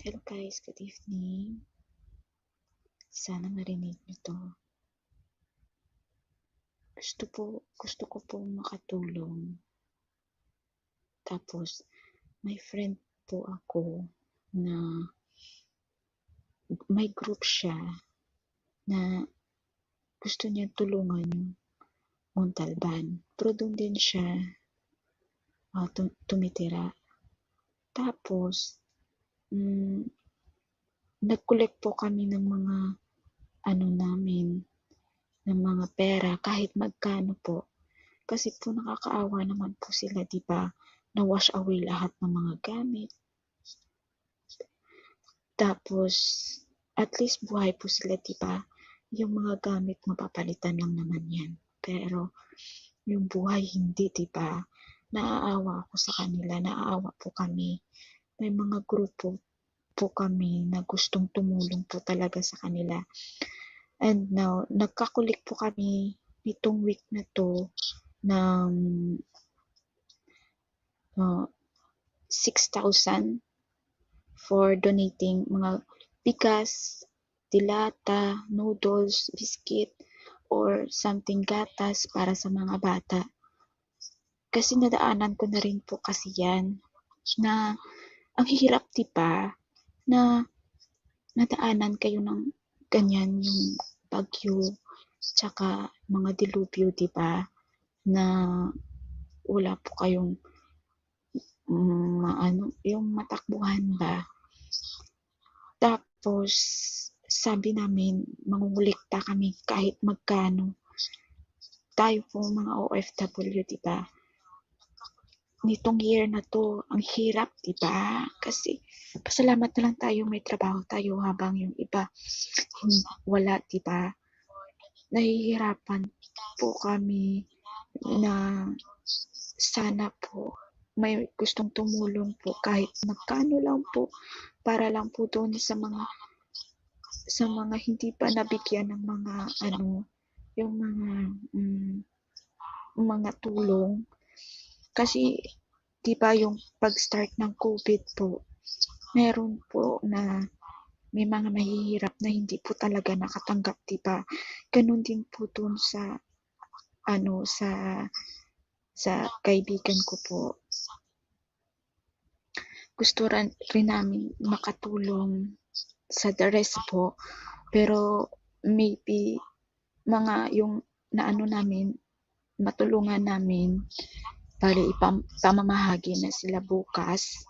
Hello guys, good evening. Sana marinig niyo 'to. Gusto po gusto ko pong makatulong. Tapos may friend po ako na may group siya na gusto niyang tulungan yung Montalban. Pero dun din siya tu- tumitira. Tapos, mm, nag-collect po kami ng mga ano namin, ng mga pera kahit magkano po. Kasi po nakakaawa naman po sila, di ba? Na-wash away lahat ng mga gamit. Tapos, at least buhay po sila, di ba? Yung mga gamit mapapalitan lang naman yan. Pero, yung buhay hindi, di ba? Naaawa ako sa kanila, naaawa po kami. May mga grupo po kami na gustong tumulong po talaga sa kanila. And now, nagkakulik po kami nitong week na to ng uh, 6,000 for donating mga bigas, dilata, noodles, biscuit, or something gatas para sa mga bata. Kasi nadaanan ko na rin po kasi yan na ang hirap di ba na nadaanan kayo ng ganyan yung bagyo tsaka mga dilubyo di ba na wala po kayong mm, ano yung matakbuhan ba? Tapos sabi namin mangungulikta kami kahit magkano. Tayo po mga OFW di ba nitong year na to, ang hirap, di ba? Kasi, pasalamat na lang tayo, may trabaho tayo habang yung iba, hin- wala, di ba? Nahihirapan po kami na sana po may gustong tumulong po kahit magkano lang po para lang po doon sa mga sa mga hindi pa nabigyan ng mga ano yung mga mm, mga tulong kasi, di ba yung pag-start ng COVID po, meron po na may mga mahihirap na hindi po talaga nakatanggap, di ba? Ganun din po dun sa, ano, sa, sa kaibigan ko po. Gusto rin, rin namin makatulong sa the rest po, pero maybe mga yung naano namin, matulungan namin, bali ipam, pamamahagi na sila bukas